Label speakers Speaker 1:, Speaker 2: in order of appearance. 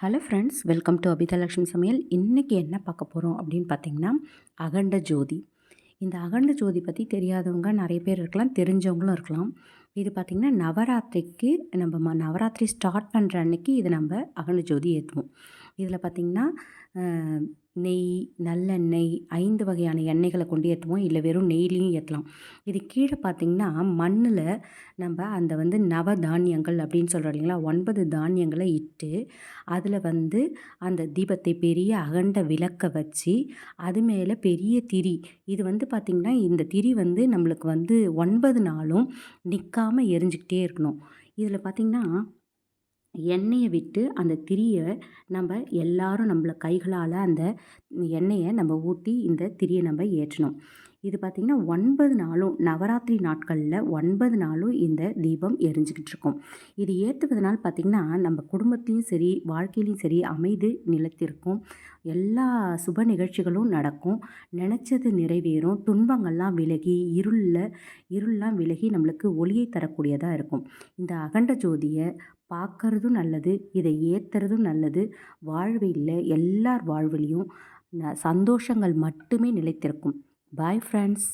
Speaker 1: Hello friends welcome to Abhithalakshmi சமையல் இன்றைக்கி என்ன பார்க்க போகிறோம் அப்படின்னு பார்த்தீங்கன்னா அகண்ட ஜோதி. இந்த அகண்ட ஜோதி பற்றி தெரியாதவங்க நிறைய பேர் இருக்கலாம் தெரிஞ்சவங்களும் இருக்கலாம். இது பார்த்திங்கன்னா நவராத்திரிக்கு நம்ம ம நவராத்திரி ஸ்டார்ட் பண்ணுற அன்னைக்கு இதை நம்ம அகண்ட ஜோதி ஏற்றுவோம் இதில் பார்த்திங்கன்னா நெய் நல்லெண்ணெய் ஐந்து வகையான எண்ணெய்களை கொண்டு ஏற்றுவோம் இல்லை வெறும் நெய்லேயும் ஏற்றலாம் இது கீழே பார்த்திங்கன்னா மண்ணில் நம்ம அந்த வந்து நவ தானியங்கள் அப்படின்னு சொல்கிறோம் இல்லைங்களா? ஒன்பது தானியங்களை இட்டு அதில் வந்து அந்த தீபத்தை பெரிய அகண்ட விளக்க வச்சு அது மேலே பெரிய திரி. இது வந்து பார்த்திங்கன்னா இந்த திரி வந்து நம்மளுக்கு வந்து ஒன்பது நாளும் நிற்காமல் எரிஞ்சிக்கிட்டே இருக்கணும். இதில் பார்த்திங்கன்னா எண்ணெயை விட்டு அந்த திரியை நம்ம எல்லாரும் நம்மள கைகளால் அந்த எண்ணெயை நம்ம ஊற்றி இந்த திரியை நம்ம ஏற்றணும். இது பார்த்திங்கன்னா ஒன்பது நாளும் நவராத்திரி நாட்களில் ஒன்பது நாளும் இந்த தீபம் எரிஞ்சிக்கிட்டு இருக்கும். இது ஏற்றுவதனால் பார்த்திங்கன்னா நம்ம குடும்பத்துலேயும் சரி வாழ்க்கையிலையும் சரி அமைதி நிலைத்திருக்கும். எல்லா சுப நிகழ்ச்சிகளும் நடக்கும். நினச்சது நிறைவேறும். துன்பங்கள்லாம் விலகி இருளில் இருளெலாம் விலகி நம்மளுக்கு ஒளியை தரக்கூடியதாக இருக்கும். இந்த அகண்ட ஜோதியை பார்க்கறதும் நல்லது இதை ஏற்றுறதும் நல்லது. வாழ்வில் எல்லார் வாழ்விலையும் சந்தோஷங்கள் மட்டுமே நிலைத்திருக்கும். Bye friends